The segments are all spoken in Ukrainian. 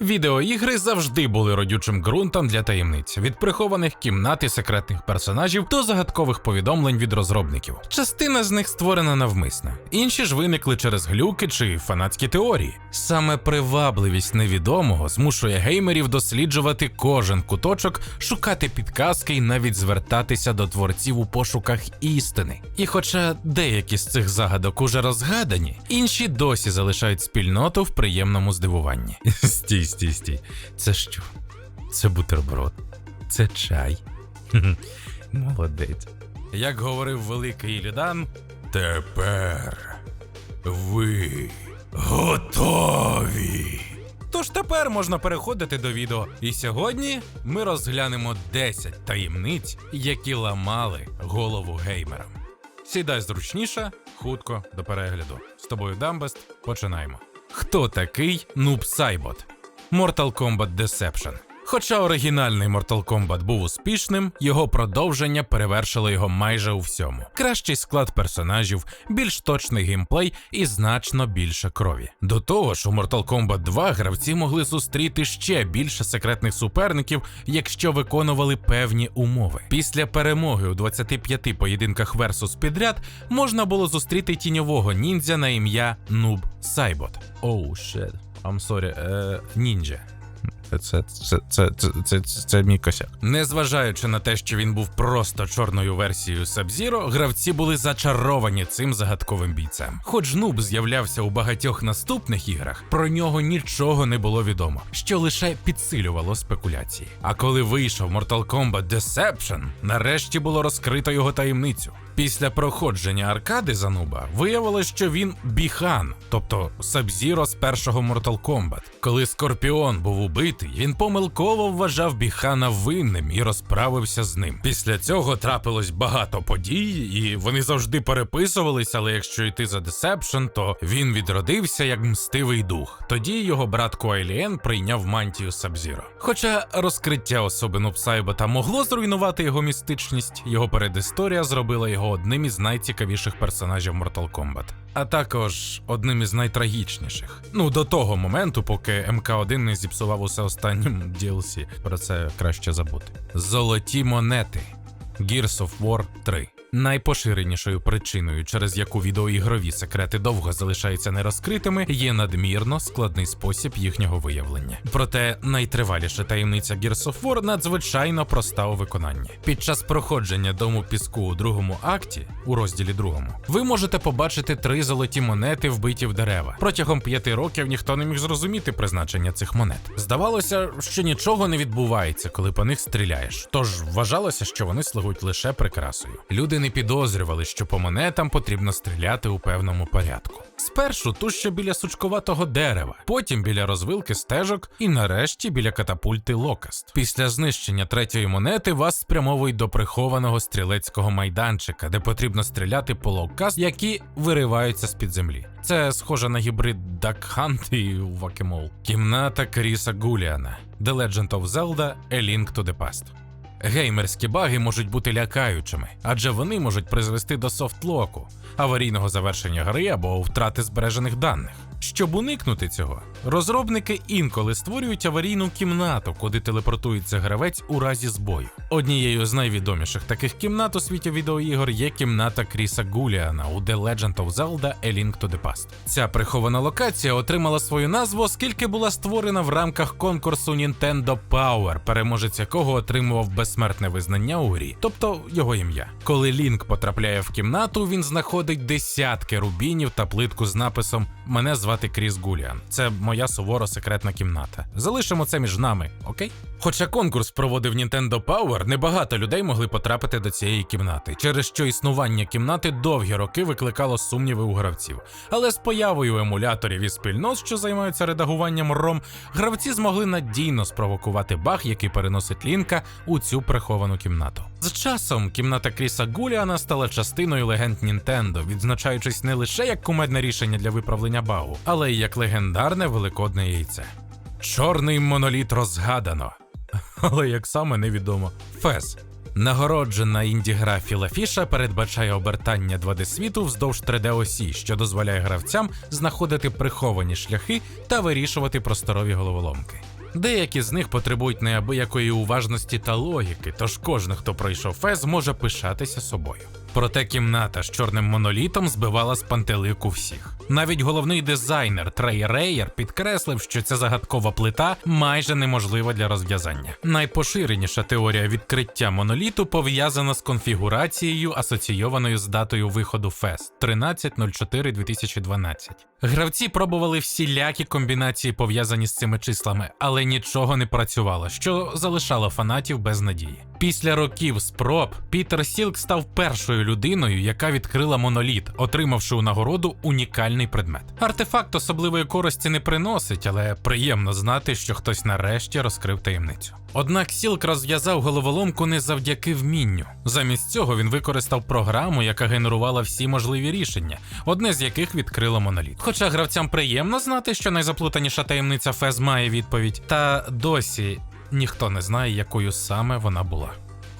Відеоігри завжди були родючим ґрунтом для таємниць від прихованих кімнат і секретних персонажів до загадкових повідомлень від розробників. Частина з них створена навмисно, інші ж виникли через глюки чи фанатські теорії. Саме привабливість невідомого змушує геймерів досліджувати кожен куточок, шукати підказки і навіть звертатися до творців у пошуках істини. І хоча деякі з цих загадок уже розгадані, інші досі залишають спільноту в приємному здивуванні. Стій, стій, стій. Це що? Це бутерброд, це чай. Молодець. Як говорив великий Ілідан, тепер ви готові. Тож тепер можна переходити до відео. І сьогодні ми розглянемо 10 таємниць, які ламали голову геймерам. Сідай зручніше, хутко до перегляду. З тобою Дамбест. Починаємо. Хто такий Нуб Сайбот? Mortal Kombat Deception. Хоча оригінальний Mortal Kombat був успішним, його продовження перевершило його майже у всьому. Кращий склад персонажів, більш точний геймплей і значно більше крові. До того ж, у Mortal Kombat 2 гравці могли зустріти ще більше секретних суперників, якщо виконували певні умови. Після перемоги у 25 поєдинках Versus підряд можна було зустріти тіньового ніндзя на ім'я Нуб Сайбот. Оу, shit. I'm sorry, е, ніндзя. Це, це, це, це, це, це, це мій косяк. Незважаючи на те, що він був просто чорною версією Сабзіро, гравці були зачаровані цим загадковим бійцем. Хоч Нуб з'являвся у багатьох наступних іграх, про нього нічого не було відомо, що лише підсилювало спекуляції. А коли вийшов Mortal Kombat Deception, нарешті було розкрито його таємницю. Після проходження аркади за Нуба виявилось, що він біхан, тобто Сабзіро з першого Mortal Kombat. Коли Скорпіон був убитий, він помилково вважав біхана винним і розправився з ним. Після цього трапилось багато подій, і вони завжди переписувались, але якщо йти за Deception, то він відродився як мстивий дух. Тоді його брат Коеліен прийняв мантію Сабзіро. Хоча розкриття особи Нупсайбота могло зруйнувати його містичність, його передісторія зробила його одним із найцікавіших персонажів Mortal Kombat. А також одним із найтрагічніших. Ну, до того моменту, поки МК1 не зіпсував усе останнім DLC. Про це краще забути. Золоті монети. Gears of War 3. Найпоширенішою причиною, через яку відеоігрові секрети довго залишаються нерозкритими, є надмірно складний спосіб їхнього виявлення. Проте найтриваліша таємниця Gears of War надзвичайно проста у виконанні. Під час проходження дому піску у другому акті, у розділі другому, ви можете побачити три золоті монети, вбиті в дерева. Протягом п'яти років ніхто не міг зрозуміти призначення цих монет. Здавалося, що нічого не відбувається, коли по них стріляєш. Тож вважалося, що вони слугують лише прикрасою. Люди не підозрювали, що по монетам потрібно стріляти у певному порядку. Спершу ту, що біля сучковатого дерева, потім біля розвилки стежок і нарешті біля катапульти Локаст. Після знищення третьої монети вас спрямовують до прихованого стрілецького майданчика, де потрібно стріляти по локаст, які вириваються з-під землі. Це схоже на гібрид Duck Hunt і Вакемол. Кімната Кріса Гуліана The Legend of Zelda A Link to the Past. Геймерські баги можуть бути лякаючими, адже вони можуть призвести до софтлоку, аварійного завершення гри або втрати збережених даних. Щоб уникнути цього, розробники інколи створюють аварійну кімнату, куди телепортується гравець у разі збою. Однією з найвідоміших таких кімнат у світі відеоігор є кімната Кріса Гуліана у The Legend of Zelda A Link to the Past. Ця прихована локація отримала свою назву, оскільки була створена в рамках конкурсу Nintendo Power, переможець якого отримував безсмертне визнання у грі, тобто його ім'я. Коли Лінк потрапляє в кімнату, він знаходить десятки рубінів та плитку з написом Мене звати Кріс Гуліан. Це моя суворо секретна кімната. Залишимо це між нами, окей? Хоча конкурс проводив Nintendo Power, небагато людей могли потрапити до цієї кімнати, через що існування кімнати довгі роки викликало сумніви у гравців. Але з появою емуляторів і спільнот, що займаються редагуванням ROM, гравці змогли надійно спровокувати баг, який переносить лінка у цю приховану кімнату. З часом кімната Кріса Гуліана стала частиною легенд Nintendo, відзначаючись не лише як кумедне рішення для виправлення багу, але й як легендарне великодне яйце. Чорний моноліт розгадано. Але як саме невідомо. Фес. Нагороджена інді-гра Філафіша передбачає обертання 2D світу вздовж 3D осі, що дозволяє гравцям знаходити приховані шляхи та вирішувати просторові головоломки. Деякі з них потребують неабиякої уважності та логіки, тож кожен, хто пройшов фез, може пишатися собою. Проте кімната з чорним монолітом збивала з пантелику всіх. Навіть головний дизайнер Трей Рейер підкреслив, що ця загадкова плита майже неможлива для розв'язання. Найпоширеніша теорія відкриття моноліту пов'язана з конфігурацією, асоційованою з датою виходу FES 13.04.2012. Гравці пробували всілякі комбінації пов'язані з цими числами, але нічого не працювало, що залишало фанатів без надії. Після років спроб Пітер Сілк став першою людиною, яка відкрила моноліт, отримавши у нагороду унікальний предмет. Артефакт особливої користі не приносить, але приємно знати, що хтось нарешті розкрив таємницю. Однак Сілк розв'язав головоломку не завдяки вмінню. Замість цього він використав програму, яка генерувала всі можливі рішення, одне з яких відкрило моноліт. Хоча гравцям приємно знати, що найзаплутаніша таємниця Фез має відповідь, та досі ніхто не знає, якою саме вона була.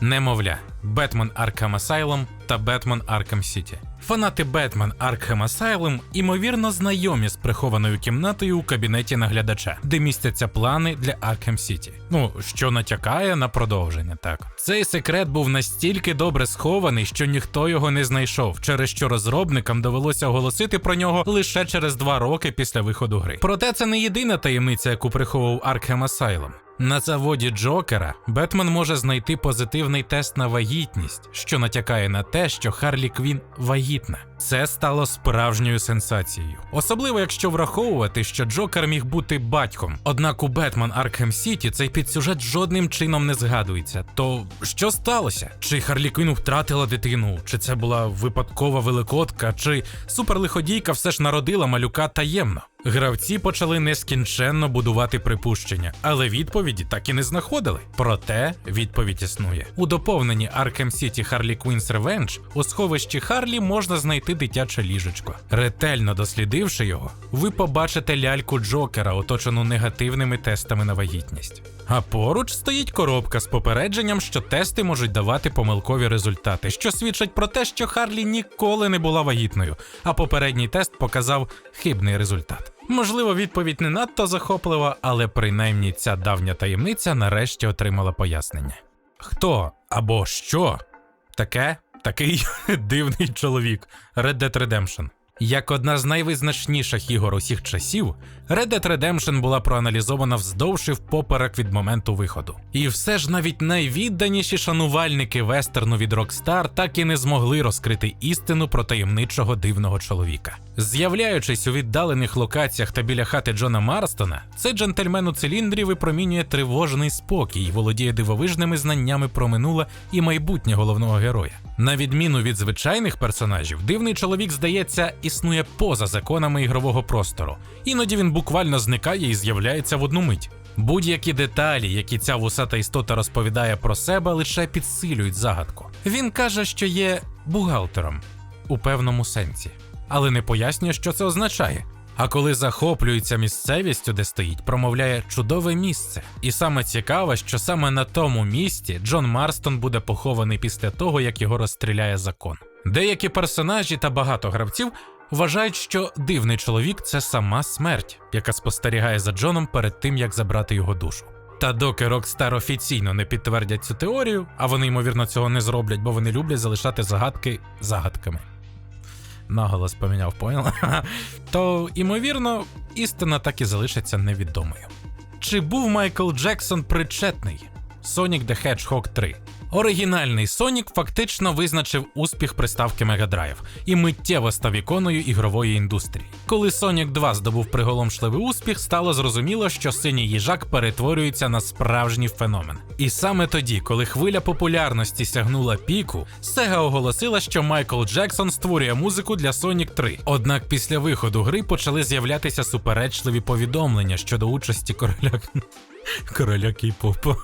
Немовля, Бетмен Arkham Asylum та Бетмен Arkham City. Фанати Бетмен Arkham Asylum імовірно знайомі з прихованою кімнатою у кабінеті наглядача, де містяться плани для Arkham City. Ну, що натякає на продовження, так. Цей секрет був настільки добре схований, що ніхто його не знайшов, через що розробникам довелося оголосити про нього лише через два роки після виходу гри. Проте це не єдина таємниця, яку приховував Arkham Asylum. На заводі Джокера Бетмен може знайти позитивний тест на вагітність, що натякає на те, що Харлі Квін вагітна. Це стало справжньою сенсацією, особливо якщо враховувати, що Джокер міг бути батьком. Однак у Бетмен Аркхем Сіті цей підсюжет жодним чином не згадується. То що сталося? Чи Харлі Квін втратила дитину? Чи це була випадкова великодка? Чи суперлиходійка все ж народила малюка таємно? Гравці почали нескінченно будувати припущення, але відповіді так і не знаходили. Проте відповідь існує. У доповненні Arkham City Harley Quinn's Revenge у сховищі Харлі можна знайти дитяче ліжечко. Ретельно дослідивши його, ви побачите ляльку Джокера, оточену негативними тестами на вагітність. А поруч стоїть коробка з попередженням, що тести можуть давати помилкові результати, що свідчать про те, що Харлі ніколи не була вагітною, а попередній тест показав хибний результат. Можливо, відповідь не надто захоплива, але принаймні ця давня таємниця нарешті отримала пояснення. Хто або що таке такий дивний чоловік Red Dead Redemption? Як одна з найвизначніших ігор усіх часів, Red Dead Redemption була проаналізована вздовж і впоперек від моменту виходу. І все ж навіть найвідданіші шанувальники вестерну від Rockstar так і не змогли розкрити істину про таємничого дивного чоловіка. З'являючись у віддалених локаціях та біля хати Джона Марстона, цей джентльмен у циліндрі випромінює тривожний спокій і володіє дивовижними знаннями про минуле і майбутнє головного героя. На відміну від звичайних персонажів, дивний чоловік, здається, існує поза законами ігрового простору. Іноді він буквально зникає і з'являється в одну мить. Будь-які деталі, які ця вусата істота розповідає про себе, лише підсилюють загадку. Він каже, що є бухгалтером у певному сенсі, але не пояснює, що це означає. А коли захоплюється місцевістю, де стоїть, промовляє чудове місце. І саме цікаве, що саме на тому місці Джон Марстон буде похований після того, як його розстріляє закон. Деякі персонажі та багато гравців вважають, що дивний чоловік це сама смерть, яка спостерігає за Джоном перед тим, як забрати його душу. Та доки Rockstar офіційно не підтвердять цю теорію, а вони ймовірно цього не зроблять, бо вони люблять залишати загадки загадками. Наголос поміняв, поняла? То, ймовірно, істина так і залишиться невідомою. Чи був Майкл Джексон причетний? Sonic the Hedgehog 3. Оригінальний Сонік фактично визначив успіх приставки Mega Drive і миттєво став іконою ігрової індустрії. Коли Sonic 2 здобув приголомшливий успіх, стало зрозуміло, що синій їжак перетворюється на справжній феномен. І саме тоді, коли хвиля популярності сягнула піку, Sega оголосила, що Майкл Джексон створює музику для Sonic 3. Однак після виходу гри почали з'являтися суперечливі повідомлення щодо участі короля. Короля кей-попу.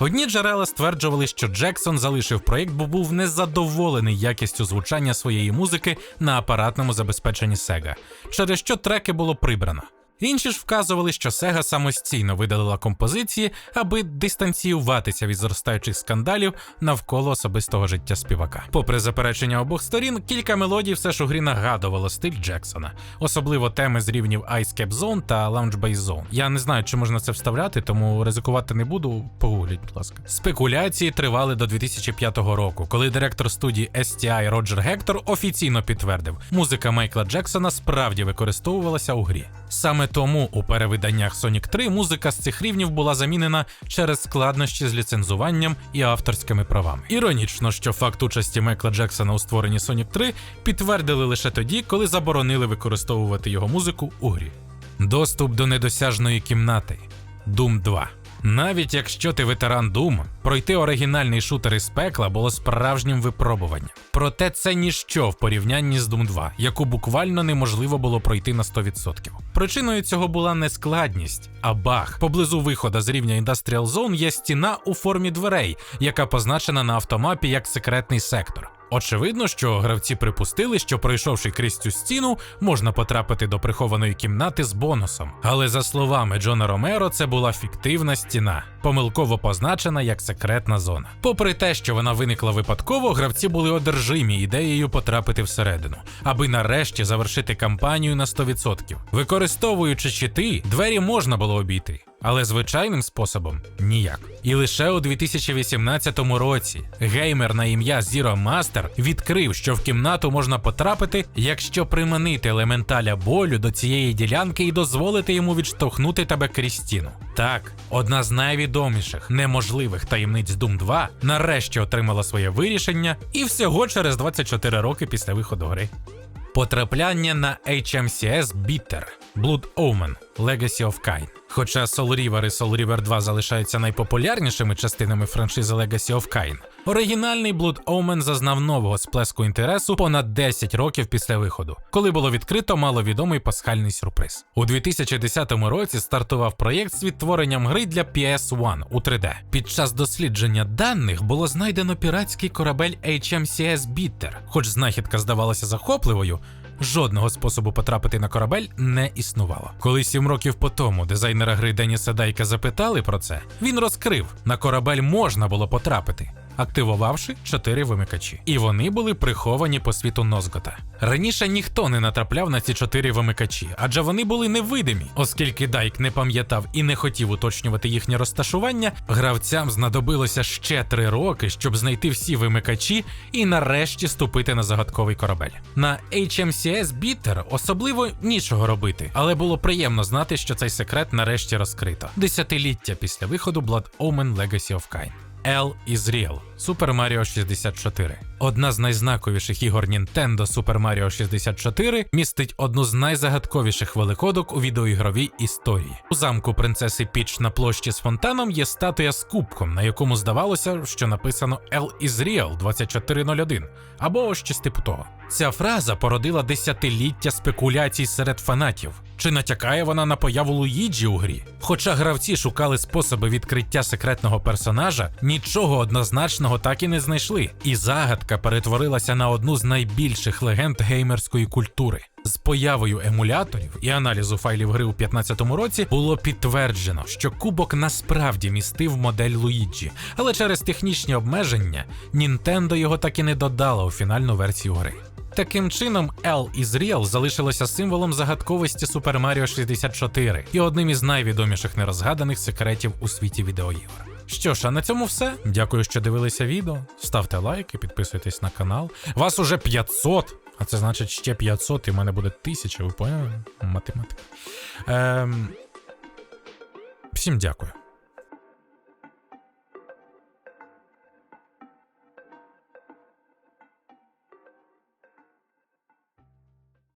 Одні джерела стверджували, що Джексон залишив проєкт, бо був незадоволений якістю звучання своєї музики на апаратному забезпеченні Sega, через що треки було прибрано. Інші ж вказували, що Sega самостійно видалила композиції, аби дистанціюватися від зростаючих скандалів навколо особистого життя співака. Попри заперечення обох сторін, кілька мелодій все ж у грі нагадувало стиль Джексона, особливо теми з рівнів Ice Cap Zone та Lounge Bass Zone. Я не знаю, чи можна це вставляти, тому ризикувати не буду. Погугліть, будь ласка. Спекуляції тривали до 2005 року, коли директор студії STI Роджер Гектор офіційно підтвердив, музика Майкла Джексона справді використовувалася у грі. Саме тому у перевиданнях Sonic 3 музика з цих рівнів була замінена через складнощі з ліцензуванням і авторськими правами. Іронічно, що факт участі Майкла Джексона у створенні Sonic 3 підтвердили лише тоді, коли заборонили використовувати його музику у грі. Доступ до недосяжної кімнати Doom 2. Навіть якщо ти ветеран Doom, пройти оригінальний шутер із пекла було справжнім випробуванням. Проте це ніщо в порівнянні з Doom 2, яку буквально неможливо було пройти на 100%. Причиною цього була не складність, а баг. Поблизу виходу з рівня Industrial Zone є стіна у формі дверей, яка позначена на автомапі як секретний сектор. Очевидно, що гравці припустили, що пройшовши крізь цю стіну, можна потрапити до прихованої кімнати з бонусом. Але за словами Джона Ромеро, це була фіктивна стіна, помилково позначена як секретна зона. Попри те, що вона виникла випадково, гравці були одержимі ідеєю потрапити всередину, аби нарешті завершити кампанію на 100%. Використовуючи чити, двері можна було обійти. Але звичайним способом ніяк. І лише у 2018 році геймер на ім'я Zero Master відкрив, що в кімнату можна потрапити, якщо приманити елементаля болю до цієї ділянки і дозволити йому відштовхнути тебе крізь стіну. Так, одна з найвідоміших неможливих таємниць Doom 2 нарешті отримала своє вирішення, і всього через 24 роки після виходу гри. Потрапляння на HMCS Bitter, Blood Omen, Legacy of Kain. Хоча Soul River і Soul River 2 залишаються найпопулярнішими частинами франшизи Legacy of Kain, оригінальний Blood Omen зазнав нового сплеску інтересу понад 10 років після виходу, коли було відкрито маловідомий пасхальний сюрприз. У 2010 році стартував проєкт з відтворенням гри для PS1 у 3D. Під час дослідження даних було знайдено піратський корабель HMCS Bitter. Хоч знахідка здавалася захопливою, Жодного способу потрапити на корабель не існувало. Коли сім років по тому дизайнера гри Деніса Дайка запитали про це, він розкрив: на корабель можна було потрапити, активувавши чотири вимикачі. І вони були приховані по світу Нозгота. Раніше ніхто не натрапляв на ці чотири вимикачі, адже вони були невидимі. Оскільки Дайк не пам'ятав і не хотів уточнювати їхнє розташування, гравцям знадобилося ще три роки, щоб знайти всі вимикачі і нарешті ступити на загадковий корабель. На HMCS Bitter особливо нічого робити, але було приємно знати, що цей секрет нарешті розкрито. Десятиліття після виходу Blood Omen Legacy of Kain. L is Real Super Mario 64. Одна з найзнаковіших ігор Nintendo Super Mario 64 містить одну з найзагадковіших великодок у відеоігровій історії. У замку принцеси Піч на площі з фонтаном є статуя з кубком, на якому здавалося, що написано L is Real 2401 або щось типу того. Ця фраза породила десятиліття спекуляцій серед фанатів. Чи натякає вона на появу Луїджі у грі? Хоча гравці шукали способи відкриття секретного персонажа, нічого однозначного так і не знайшли, і загадка перетворилася на одну з найбільших легенд геймерської культури. З появою емуляторів і аналізу файлів гри у 2015 році було підтверджено, що кубок насправді містив модель Луїджі, але через технічні обмеження Nintendo його так і не додала у фінальну версію гри. Таким чином, L із Real залишилося символом загадковості Super Mario 64 і одним із найвідоміших нерозгаданих секретів у світі відеоігор. Що ж, а на цьому все. Дякую, що дивилися відео. Ставте лайки, підписуйтесь на канал. Вас уже 500, а це значить ще 500, і в мене буде 1000, ви поняли? Математика. Ем... Всім дякую.